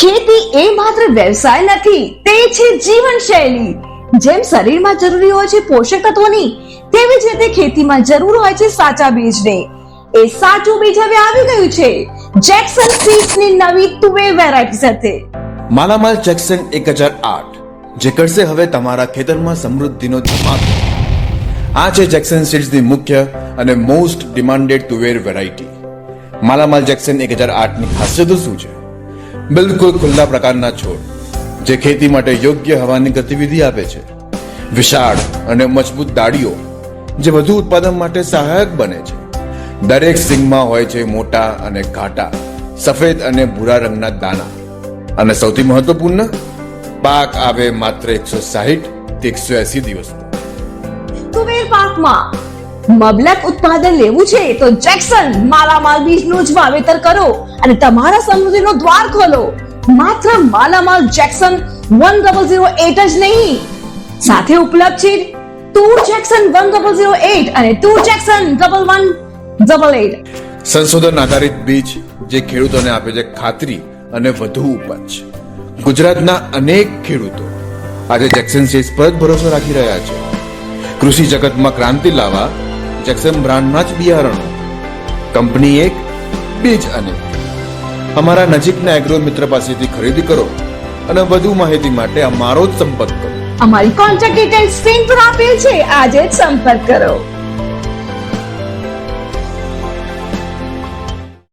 ખેતી એ માત્ર વ્યવસાય નથી, તે છે જીવનશૈલી. જેમ શરીરમાં જરૂરી હોય છે પોષક તત્વોની, તેવી જ રીતે ખેતીમાં જરૂર હોય છે સાચા બીજને. એ સાચું બીજ હવે આવી ગયું છે, જેક્સન સીડ્સની નવી તુવેર વેરાયટી સાથે. માલામાલ જેક્સન એક હજાર આઠ, જે કરશે હવે તમારા ખેતરમાં સમૃદ્ધિનો ધમાકો આ છે જેક્સન સીડ્સની મુખ્ય અને મોસ્ટ ડિમાન્ડેડ તુવેર વેરાયટી. માલામાલ જેક્સન એક હજાર આઠની ખાસિયતો શું છે? બિલકુલ ખુલ્લા પ્રકારના છોડ, જે ખેતી માટે યોગ્ય હવાની ગતિવિધિ આપે છે. વિશાળ અને મજબૂત ડાળીઓ, જે વધુ ઉત્પાદન માટે સહાયક બને છે. દરેક સિંગમાં હોય છે મોટા અને ઘાટા, સફેદ અને ભૂરા રંગના દાણા. અને સૌથી મહત્વપૂર્ણ, પાક આવે માત્ર એકસો સાહીઠ એકસો એસી દિવસ કુબેર પાકમાં મબલક ઉત્પાદન લેવું છે, તો જેક્સન માલામાલ બીજનું જ વાવેતર કરો અને તમારા સમૃદ્ધિનો દ્વાર ખોલો. માત્ર માલામાલ Jackson one double zero eight જ નહીં. સાથે ઉપલબ્ધ છે two Jackson one double zero eight અને two Jackson double one double eight. સંશોધન આધારિત બીજ જે ખેડૂતોને આપે છે ખાતરી અને વધુ ઉપજ. ગુજરાતના અનેક ખેડૂતો આજે જેક્સન સીડ્સ પર ભરોસો રાખી રહ્યા છે. કૃષિ જગતમાં ક્રાંતિ લાવવા જેક્સન બ્રાન્ડના જ બિયારણો. કંપની એક, બીજ અનેક અમારા નજીકના એગ્રો મિત્ર પાસેથી ખરીદી કરો અને વધુ માહિતી માટે અમારો જ સંપર્ક કરો. અમારી કોન્ટેક્ટ ડિટેલ સ્ક્રીન પર આપેલ છે. આજે જ સંપર્ક કરો.